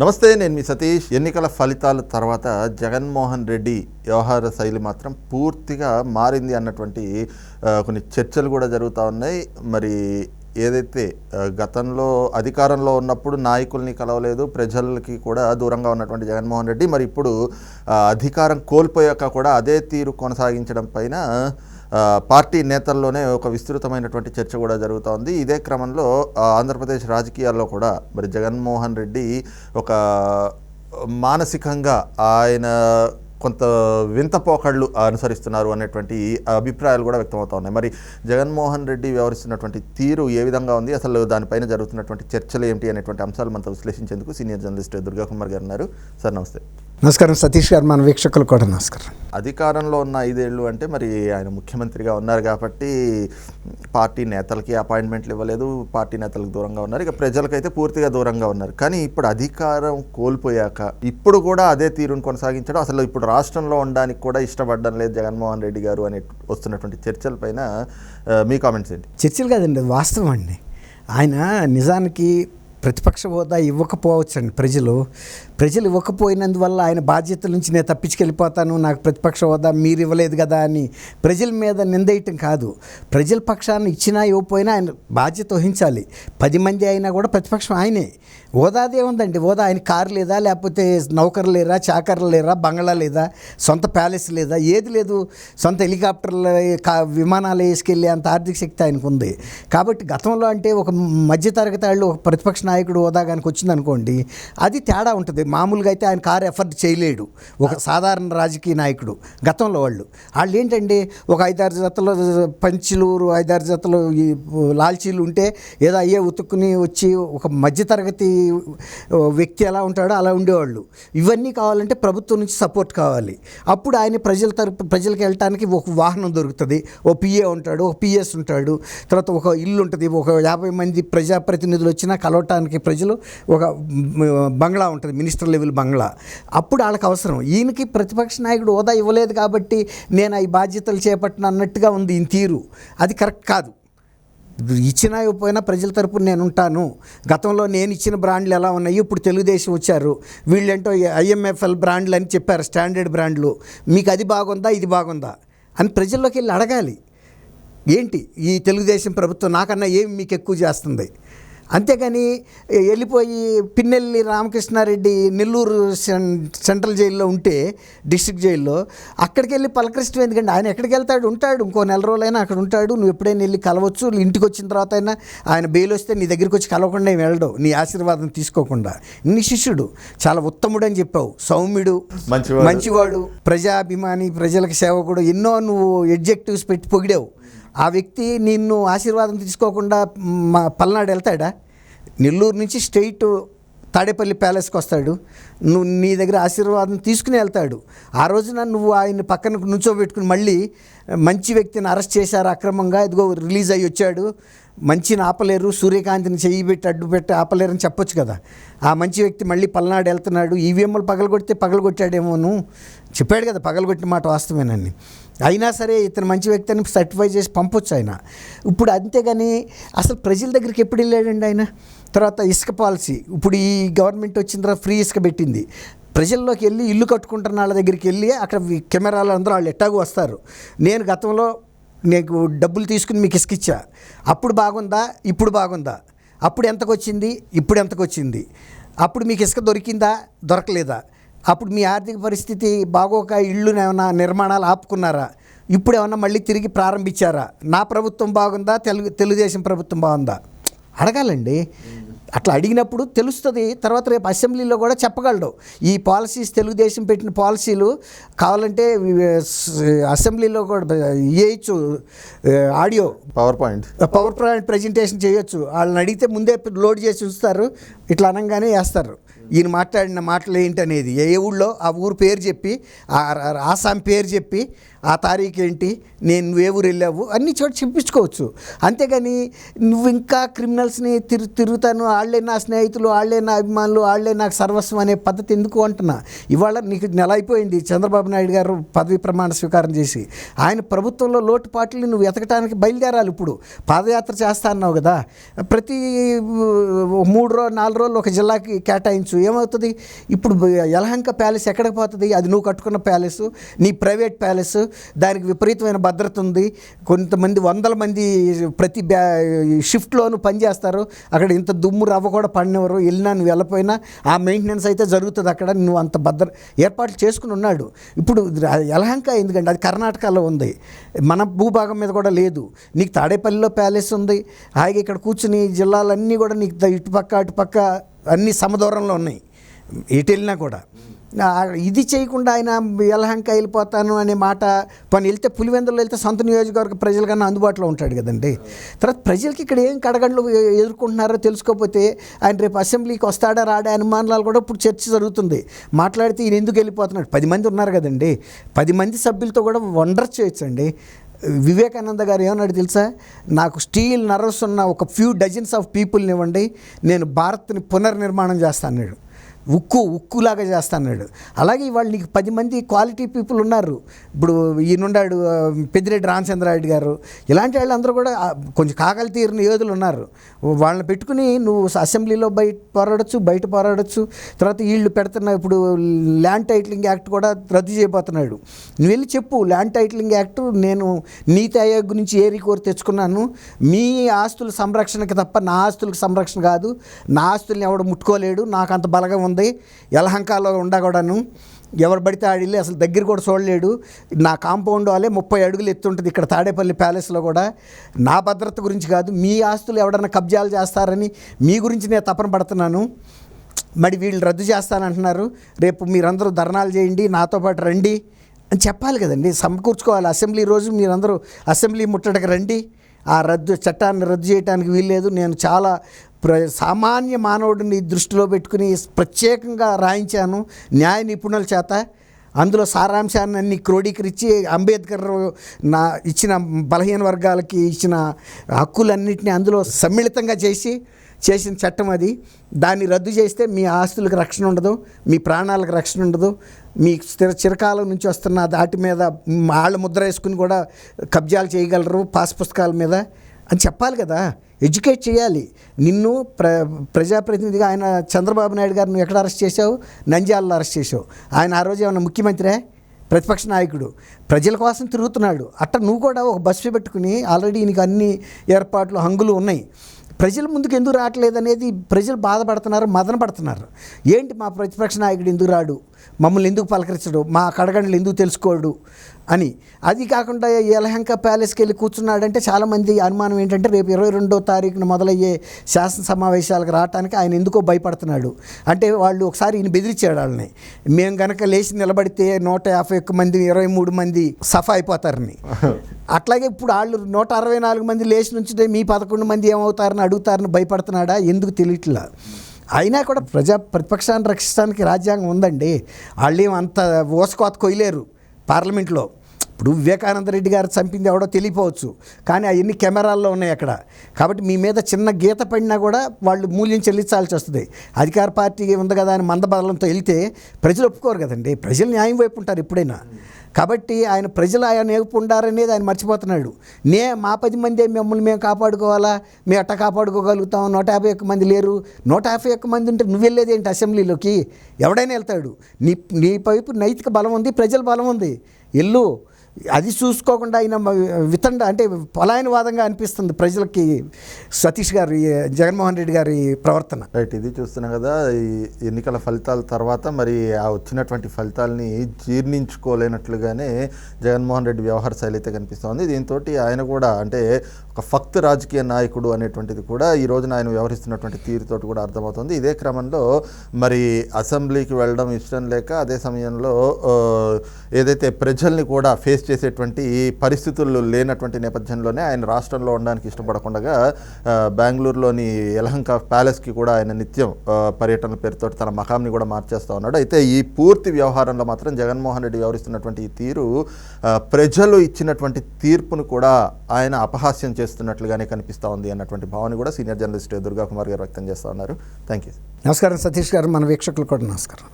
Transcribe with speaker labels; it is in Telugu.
Speaker 1: నమస్తే నేను మీ సతీష్. ఎన్నికల ఫలితాల తర్వాత జగన్మోహన్ రెడ్డి వ్యవహార శైలి మాత్రం పూర్తిగా మారింది అన్నటువంటి కొన్ని చర్చలు కూడా జరుగుతూ ఉన్నాయి. మరి ఏదైతే గతంలో అధికారంలో ఉన్నప్పుడు నాయకుల్ని కలవలేదు ప్రజలకి కూడా దూరంగా ఉన్నటువంటి జగన్మోహన్ రెడ్డి మరి ఇప్పుడు అధికారం కోల్పోయాక కూడా అదే తీరు కొనసాగించడం పైన పార్టీ నేతల్లోనే ఒక విస్తృతమైనటువంటి చర్చ కూడా జరుగుతోంది. ఇదే క్రమంలో ఆంధ్రప్రదేశ్ రాజకీయాల్లో కూడా మరి జగన్మోహన్ రెడ్డి ఒక మానసికంగా ఆయన కొంత వింత పోకళ్ళు అనుసరిస్తున్నారు అనేటువంటి అభిప్రాయాలు కూడా వ్యక్తమవుతా ఉన్నాయి మరి జగన్మోహన్ రెడ్డి వ్యవహరిస్తున్నటువంటి తీరు ఏ విధంగా ఉంది? అసలు దానిపైన జరుగుతున్నటువంటి చర్చలు ఏమిటి అనేటువంటి అంశాలు మనతో విశ్లేషించేందుకు సీనియర్ జర్నలిస్ట్ దుర్గా కుమార్ గారు ఉన్నారు. సార్ నమస్తే.
Speaker 2: నమస్కారం. సతీష్ గారు మన వీక్షకులు కూడా నమస్కారం.
Speaker 1: అధికారంలో ఉన్న ఐదేళ్ళు అంటే మరి ఆయన ముఖ్యమంత్రిగా ఉన్నారు కాబట్టి పార్టీ నేతలకి అపాయింట్మెంట్లు ఇవ్వలేదు పార్టీ నేతలకు దూరంగా ఉన్నారు. ఇక ప్రజలకైతే పూర్తిగా దూరంగా ఉన్నారు. కానీ ఇప్పుడు అధికారం కోల్పోయాక ఇప్పుడు కూడా అదే తీరును కొనసాగించడం అసలు ఇప్పుడు రాష్ట్రంలో ఉండడానికి కూడా ఇష్టపడడం లేదు జగన్మోహన్ రెడ్డి గారు అనే వస్తున్నటువంటి చర్చలపైన మీ కామెంట్స్ ఏంటి?
Speaker 2: చర్చలు కాదండి వాస్తవం అండి. ఆయన నిజానికి ప్రతిపక్ష హోదా ఇవ్వకపోవచ్చండి ప్రజలు. ప్రజలు ఇవ్వకపోయినందువల్ల ఆయన బాధ్యతల నుంచి నేను తప్పించుకెళ్ళిపోతాను నాకు ప్రతిపక్ష హోదా మీరు ఇవ్వలేదు కదా అని ప్రజల మీద నిందేయటం కాదు. ప్రజల పక్షాన్ని ఇచ్చినా ఇవ్వకపోయినా ఆయన బాధ్యత వహించాలి. పది మంది అయినా కూడా ప్రతిపక్షం ఆయనే. హోదాదే ఉందండి. హోదా ఆయన కారు లేదా లేకపోతే నౌకరు లేరా చాకర్లు లేరా బంగ్లా లేదా సొంత ప్యాలెస్ లేదా ఏది లేదు. సొంత హెలికాప్టర్లు కా విమానాలు వేసుకెళ్ళే అంత ఆర్థిక శక్తి ఆయనకు ఉంది కాబట్టి గతంలో అంటే ఒక మధ్యతరగతి వాళ్ళు ఒక ప్రతిపక్ష నాయకుడు హోదా కనుక వచ్చింది అనుకోండి అది తేడా ఉంటుంది. మామూలుగా అయితే ఆయన కారు ఎఫర్ట్ చేయలేడు. ఒక సాధారణ రాజకీయ నాయకుడు గతంలో వాళ్ళు. వాళ్ళు ఏంటండి ఒక ఐదారు జతలు పంచులు ఐదారు జతలు ఈ లాల్చీలు ఉంటే ఏదో అయ్యే ఉతుక్కుని వచ్చి ఒక మధ్యతరగతి వ్యక్తి ఎలా ఉంటాడో అలా ఉండేవాళ్ళు. ఇవన్నీ కావాలంటే ప్రభుత్వం నుంచి సపోర్ట్ కావాలి. అప్పుడు ఆయన ప్రజల తరపు ప్రజలకు వెళ్ళటానికి ఒక వాహనం దొరుకుతుంది. ఓ పిఏ ఉంటాడు ఒక పిఎస్ ఉంటాడు. తర్వాత ఒక ఇల్లు ఉంటుంది. ఒక యాభై మంది ప్రజాప్రతినిధులు వచ్చినా కలవటానికి ప్రజలు ఒక బంగ్లా ఉంటుంది మినిస్టర్ లెవెల్ బంగ్లా. అప్పుడు వాళ్ళకి అవసరం. ఈయనకి ప్రతిపక్ష నాయకుడు హోదా ఇవ్వలేదు కాబట్టి నేను ఈ బాధ్యతలు చేపట్టిన అన్నట్టుగా ఉంది ఈయన తీరు. అది కరెక్ట్ కాదు. ఇచ్చినా ఇవ్వకపోయినా ప్రజల తరపున నేను ఉంటాను. గతంలో నేను ఇచ్చిన బ్రాండ్లు ఎలా ఉన్నాయి? ఇప్పుడు తెలుగుదేశం వచ్చారు. వీళ్ళేంటో ఐఎంఎఫ్ఎల్ బ్రాండ్లు అని చెప్పారు స్టాండర్డ్ బ్రాండ్లు. మీకు అది బాగుందా? ఇది బాగుందా? అని ప్రజల్లోకి వెళ్ళి అడగాలి. ఏంటి? ఈ తెలుగుదేశం ప్రభుత్వం నాకన్నా ఏమి మీకు ఎక్కువ చేస్తుంది? అంతేగాని వెళ్ళిపోయి పిన్నెల్లి రామకృష్ణారెడ్డి నెల్లూరు సెంట్రల్ జైల్లో ఉంటే డిస్ట్రిక్ట్ జైల్లో అక్కడికి వెళ్ళి పలకరిష్టం ఎందుకంటే ఆయన ఎక్కడికి వెళ్తాడు? ఉంటాడు. ఇంకో నెల రోజులైనా అక్కడ ఉంటాడు. నువ్వు ఎప్పుడైనా వెళ్ళి కలవచ్చు. ఇంటికి వచ్చిన తర్వాత అయినా ఆయన బెయిల్ వస్తే నీ దగ్గరికి వచ్చి కలవకుండా వెళ్ళడు. నీ ఆశీర్వాదం తీసుకోకుండా. నీ శిష్యుడు. చాలా ఉత్తముడు అని చెప్పావు. సౌమ్యుడు
Speaker 1: మంచివాడు.
Speaker 2: మంచివాడు ప్రజాభిమాని ప్రజలకు సేవకుడు ఎన్నో నువ్వు ఎడ్జెక్టివ్స్ పెట్టి పొగిడావు. ఆ వ్యక్తి నిన్ను ఆశీర్వాదం తీసుకోకుండా మా పల్నాడు వెళ్తాడా? నెల్లూరు నుంచి స్ట్రైట్ తాడేపల్లి ప్యాలెస్కి వస్తాడు. నువ్వు నీ దగ్గర ఆశీర్వాదం తీసుకుని వెళ్తాడు. ఆ రోజున నువ్వు ఆయన పక్కన నుంచోబెట్టుకుని మళ్ళీ మంచి వ్యక్తిని అరెస్ట్ చేశారు అక్రమంగా ఇదిగో రిలీజ్ అయ్యి వచ్చాడు. మంచిని ఆపలేరు సూర్యకాంతిని చెయ్యి పెట్టి అడ్డు పెట్టి ఆపలేరని చెప్పొచ్చు కదా. ఆ మంచి వ్యక్తి మళ్ళీ పల్నాడు వెళ్తున్నాడు. ఈవీఎంలు పగలగొడితే పగలగొట్టాడేమోను? చెప్పాడు కదా పగలగొట్టిన మాట వాస్తవేనని. అయినా సరే ఇతను మంచి వ్యక్తి అని సర్టిఫై చేసి పంపొచ్చు ఆయన. ఇప్పుడు అంతేగాని అసలు ప్రజల దగ్గరికి ఎప్పుడు వెళ్ళాడండి ఆయన? తర్వాత ఇసుక పాలసీ. ఇప్పుడు ఈ గవర్నమెంట్ వచ్చిన తర్వాత ఫ్రీ ఇసుక పెట్టింది. ప్రజల్లోకి వెళ్ళి ఇల్లు కట్టుకుంటున్న వాళ్ళ దగ్గరికి వెళ్ళి అక్కడ కెమెరాలు అందరూ వాళ్ళు ఎట్టాగు వస్తారు. నేను గతంలో నీకు డబ్బులు తీసుకుని మీకు ఇసుక ఇచ్చా. అప్పుడు బాగుందా? ఇప్పుడు బాగుందా? అప్పుడు ఎంతకు వచ్చింది ఇప్పుడు ఎంతకు వచ్చింది అప్పుడు మీకు ఇసుక దొరికిందా? దొరకలేదా? అప్పుడు మీ ఆర్థిక పరిస్థితి బాగోక ఇళ్ళు ఏమైనా నిర్మాణాలు ఆపుకున్నారా? ఇప్పుడు ఏమన్నా మళ్ళీ తిరిగి ప్రారంభించారా? నా ప్రభుత్వం బాగుందా? తెలుగు తెలుగుదేశం ప్రభుత్వం బాగుందా? అడగాలండి. అట్లా అడిగినప్పుడు తెలుస్తుంది. తర్వాత రేపు అసెంబ్లీలో కూడా చెప్పగలడు. ఈ పాలసీస్ తెలుగుదేశం పెట్టిన పాలసీలు కావాలంటే అసెంబ్లీలో కూడా ఇవ్వచ్చు audio.
Speaker 1: Power point.
Speaker 2: Power point presentation చేయొచ్చు. వాళ్ళని అడిగితే ముందే లోడ్ చేసి ఉంచుతారు. ఇట్లా అనగానే వేస్తారు. ఈయన మాట్లాడిన మాటలు ఏంటనేది? ఏ ఊళ్ళో? ఆ ఊరు పేరు చెప్పి ఆ రాసాం ఆసాం పేరు చెప్పి ఆ తారీఖు ఏంటి నేను నువ్వు ఏ ఊరు వెళ్ళావు అన్ని చోట చెప్పించుకోవచ్చు. అంతేగాని నువ్వు ఇంకా క్రిమినల్స్ని తిరు తిరుగుతాను వాళ్ళే నా స్నేహితులు వాళ్ళే నా అభిమానులు వాళ్ళే నాకు సర్వస్వం అనే పద్ధతి ఎందుకు అంటున్నా? ఇవాళ నీకు నెల అయిపోయింది. చంద్రబాబు నాయుడు గారు పదవి ప్రమాణ స్వీకారం చేసి. ఆయన ప్రభుత్వంలో లోటుపాట్లు నువ్వు ఎతకటానికి బయలుదేరాలి ఇప్పుడు. పాదయాత్ర చేస్తా అన్నావు కదా. ప్రతి మూడు రోజు నాలుగు రోజులు ఒక జిల్లాకి కేటాయించు. ఏమవుతుంది? ఇప్పుడు యలహంక ప్యాలెస్ ఎక్కడికి పోతుంది? అది నువ్వు కట్టుకున్న ప్యాలెస్ నీ ప్రైవేట్ ప్యాలెస్ దానికి విపరీతమైన భద్రత ఉంది. కొంతమంది వందల మంది ప్రతి బ్యా షిఫ్ట్లోనూ పనిచేస్తారు అక్కడ ఇంత దుమ్ము రవ్వ కూడా పడినవారు. వెళ్ళినా నువ్వు వెళ్ళపోయినా ఆ మెయింటెనెన్స్ అయితే జరుగుతుంది అక్కడ. నువ్వు అంత భద్ర ఏర్పాట్లు చేసుకుని ఉన్నాడు. ఇప్పుడు యలహంక ఎందుకంటే అది కర్ణాటకలో ఉంది. మన భూభాగం మీద కూడా లేదు. నీకు తాడేపల్లిలో ప్యాలెస్ ఉంది. హాయిగా ఇక్కడ కూర్చుని జిల్లాలన్నీ కూడా నీకు ఇటుపక్క అటుపక్క అన్ని సమదూరంలో ఉన్నాయి. ఎటు వెళ్ళినా కూడా. ఇది చేయకుండా ఆయన ఎలహంక వెళ్ళిపోతాను అనే మాట పని వెళ్తే పులివెందులు వెళ్తే సొంత నియోజకవర్గ ప్రజలకన్నా అందుబాటులో ఉంటాడు కదండి. తర్వాత ప్రజలకి ఇక్కడ ఏం కడగండ్లు ఎదుర్కొంటున్నారో తెలుసుకోకపోతే ఆయన రేపు అసెంబ్లీకి వస్తాడా రాడా అనుమానాలు కూడా ఇప్పుడు చర్చ జరుగుతుంది. మాట్లాడితే ఈయన ఎందుకు వెళ్ళిపోతున్నాడు? పది మంది ఉన్నారు కదండి. పది మంది సభ్యులతో కూడా వండర్ చేయొచ్చండి. వివేకానంద గారు ఏమన్నాడు తెలుసా? నాకు స్టీల్ నర్వస్ ఉన్న ఒక ఫ్యూ డజన్స్ ఆఫ్ పీపుల్ని ఇవ్వండి నేను భారత్ని పునర్నిర్మాణం చేస్తాను అన్నాడు. ఉక్కు ఉక్కులాగా చేస్తాడు అలాగే ఇవాళ నీకు పది మంది క్వాలిటీ పీపుల్ ఉన్నారు. ఇప్పుడు ఈయనున్నాడు పెద్దిరెడ్డి రామచంద్రారెడ్డి గారు. ఇలాంటి వాళ్ళందరూ కూడా కొంచెం కాకలు తీరిన యోధులు ఉన్నారు. వాళ్ళని పెట్టుకుని నువ్వు అసెంబ్లీలో బయట పోరాడొచ్చు బయట పోరాడొచ్చు. తర్వాత వీళ్ళు పెడుతున్న ఇప్పుడు ల్యాండ్ టైటిలింగ్ యాక్ట్ కూడా రద్దు చేయబోతున్నాడు. నువ్వు వెళ్ళి చెప్పు ల్యాండ్ టైటిలింగ్ యాక్ట్ నేను నీతి ఆయోగ్ గురించి ఏరి కోరి తెచ్చుకున్నాను? మీ ఆస్తుల సంరక్షణకి తప్ప నా ఆస్తులకు సంరక్షణ కాదు. నా ఆస్తుల్ని ఎవడు ముట్టుకోలేడు. నాకు అంత బలగం ఉంది యలహంకాలో ఉండకూడను ఎవరు పడితే ఆడిల్లి అసలు దగ్గర కూడా చూడలేడు. నా కాంపౌండ్ వాళ్ళే ముప్పై అడుగులు ఎత్తుంటుంది ఇక్కడ తాడేపల్లి ప్యాలెస్లో కూడా. నా భద్రత గురించి కాదు మీ ఆస్తులు ఎవడన్నా కబ్జాలు చేస్తారని మీ గురించి నేను తపన పడుతున్నాను. మరి వీళ్ళు రద్దు చేస్తానంటున్నారు. రేపు మీరందరూ ధర్నాలు చేయండి నాతో పాటు రండి అని చెప్పాలి కదండి. సమకూర్చుకోవాలి. అసెంబ్లీ రోజు మీరందరూ అసెంబ్లీ ముట్టడికి రండి. ఆ రద్దు చట్టాన్ని రద్దు చేయడానికి వీల్లేదు. నేను చాలా ప్ర సామాన్య మానవుడిని దృష్టిలో పెట్టుకుని ప్రత్యేకంగా రాయించాను న్యాయ నిపుణుల చేత. అందులో సారాంశాన్ని అన్ని క్రోడీకరించి అంబేద్కర్ నా ఇచ్చిన బలహీన వర్గాలకి ఇచ్చిన హక్కులన్నింటినీ అందులో సమ్మిళితంగా చేసి చేసిన చట్టం అది. దాన్ని రద్దు చేస్తే మీ ఆస్తులకు రక్షణ ఉండదు మీ ప్రాణాలకు రక్షణ ఉండదు. మీ స్థిర చిరకాలం నుంచి వస్తున్న దాటి మీద వాళ్ళ ముద్ర వేసుకుని కూడా కబ్జాలు చేయగలరు పాస్ పుస్తకాల మీద. అని చెప్పాలి కదా. ఎడ్యుకేట్ చేయాలి. నిన్ను ప్ర ప్రజాప్రతినిధిగా ఆయన చంద్రబాబు నాయుడు గారు నువ్వు ఎక్కడ అరెస్ట్ చేసావు నంద్యాలలో అరెస్ట్ చేసావు ఆయన ఆ రోజు ఏమన్నా ముఖ్యమంత్రే? ప్రతిపక్ష నాయకుడు. ప్రజల కోసం తిరుగుతున్నాడు. అట్ట నువ్వు కూడా ఒక బస్సు పెట్టుకుని ఆల్రెడీ నీకు అన్ని ఏర్పాట్లు హంగులు ఉన్నాయి. ప్రజల ముందుకు ఎందుకు రావట్లేదు అనేది ప్రజలు బాధపడుతున్నారు మదన పడుతున్నారు. ఏంటి మా ప్రతిపక్ష నాయకుడు ఎందుకు రాడు? మమ్మల్ని ఎందుకు పలకరించడు? మా కడగండ్లు ఎందుకు తెలుసుకోడు? అని. అది కాకుండా యలహంక ప్యాలెస్కి వెళ్ళి కూర్చున్నాడంటే చాలామంది అనుమానం ఏంటంటే రేపు ఇరవై రెండో తారీఖున మొదలయ్యే శాసన సమావేశాలకు రావడానికి ఆయన ఎందుకో భయపడుతున్నాడు. అంటే వాళ్ళు ఒకసారి ఈయన బెదిరించాడు వాళ్ళని. మేము కనుక లేచి నిలబడితే నూట యాభై ఒక్క మంది ఇరవై మూడు మంది సఫా అయిపోతారని. అట్లాగే ఇప్పుడు వాళ్ళు నూట అరవై నాలుగు మంది లేచి నుంచుంటే మీ పదకొండు మంది ఏమవుతారని అడుగుతారని భయపడుతున్నాడా? ఎందుకు తెలియట్లా? అయినా కూడా ప్రజా ప్రతిపక్షాన్ని రక్షించడానికి రాజ్యాంగం ఉందండి. వాళ్ళు అంత ఓసుకోత కొయ్యలేరు. పార్లమెంట్లో. ఇప్పుడు వివేకానంద రెడ్డి గారు చంపింది ఎవడో తెలియపోవచ్చు. కానీ అవన్నీ కెమెరాల్లో ఉన్నాయి అక్కడ. కాబట్టి మీ మీద చిన్న గీత పడినా కూడా వాళ్ళు మూల్యం చెల్లించాల్సి వస్తుంది. అధికార పార్టీ ఉంది కదా అని మందబలంతో వెళ్తే ప్రజలు ఒప్పుకోరు కదండి. ప్రజలు న్యాయం వైపు ఉంటారు ఎప్పుడైనా. కాబట్టి ఆయన ప్రజలు ఆయన వైపు ఉండారనేది ఆయన మర్చిపోతున్నాడు. నే మా పది మంది మిమ్మల్ని మేము కాపాడుకోవాలా? మేము ఎట్ట కాపాడుకోగలుగుతాం? నూట యాభై ఒక్క మంది లేరు. నూట యాభై ఒక్క మంది ఉంటే నువ్వు వెళ్ళేది ఏంటి అసెంబ్లీలోకి? ఎవడైనా వెళ్తాడు. నీ నీ వైపు నైతిక బలం ఉంది ప్రజల బలం ఉంది. ఇల్లు అది చూసుకోకుండా ఆయన వితండ అంటే పలాయనవాదంగా అనిపిస్తుంది ప్రజలకి సతీష్ గారి జగన్మోహన్ రెడ్డి గారి ప్రవర్తన.
Speaker 1: రైట్ ఇది చూస్తున్నాం కదా ఈ ఎన్నికల ఫలితాల తర్వాత మరి ఆ వచ్చినటువంటి ఫలితాలని జీర్ణించుకోలేనట్లుగానే జగన్మోహన్ రెడ్డి వ్యవహార శైలి అయితే కనిపిస్తోంది. దీంతో ఆయన కూడా అంటే ఒక ఫక్త్ రాజకీయ నాయకుడు అనేటువంటిది కూడా ఈ రోజున ఆయన వ్యవహరిస్తున్నటువంటి తీరుతోటి కూడా అర్థమవుతుంది. ఇదే క్రమంలో మరి అసెంబ్లీకి వెళ్ళడం ఇష్టం లేక అదే సమయంలో ఏదైతే ప్రజల్ని కూడా ఫేస్ ఫేస్ చేసేటువంటి పరిస్థితులు లేనటువంటి నేపథ్యంలోనే ఆయన రాష్ట్రంలో ఉండడానికి ఇష్టపడకుండా బెంగళూరులోని యలహంక ప్యాలెస్కి కూడా ఆయన నిత్యం పర్యటన పేరుతో తన మకాంని కూడా మార్చేస్తూ ఉన్నాడు. అయితే ఈ పూర్తి వ్యవహారంలో మాత్రం జగన్మోహన్ రెడ్డి వ్యవహరిస్తున్నటువంటి ఈ తీరు ప్రజలు ఇచ్చినటువంటి తీర్పును కూడా ఆయన అపహాస్యం చేస్తున్నట్లుగానే కనిపిస్తూ ఉంది అన్నటువంటి భావన కూడా సీనియర్ జర్నలిస్ట్ దుర్గా కుమార్ గారు వ్యక్తం చేస్తూ ఉన్నారు. థ్యాంక్ యూ
Speaker 2: నమస్కారం సతీష్ గారు. మన వీక్షకులు కూడా నమస్కారం.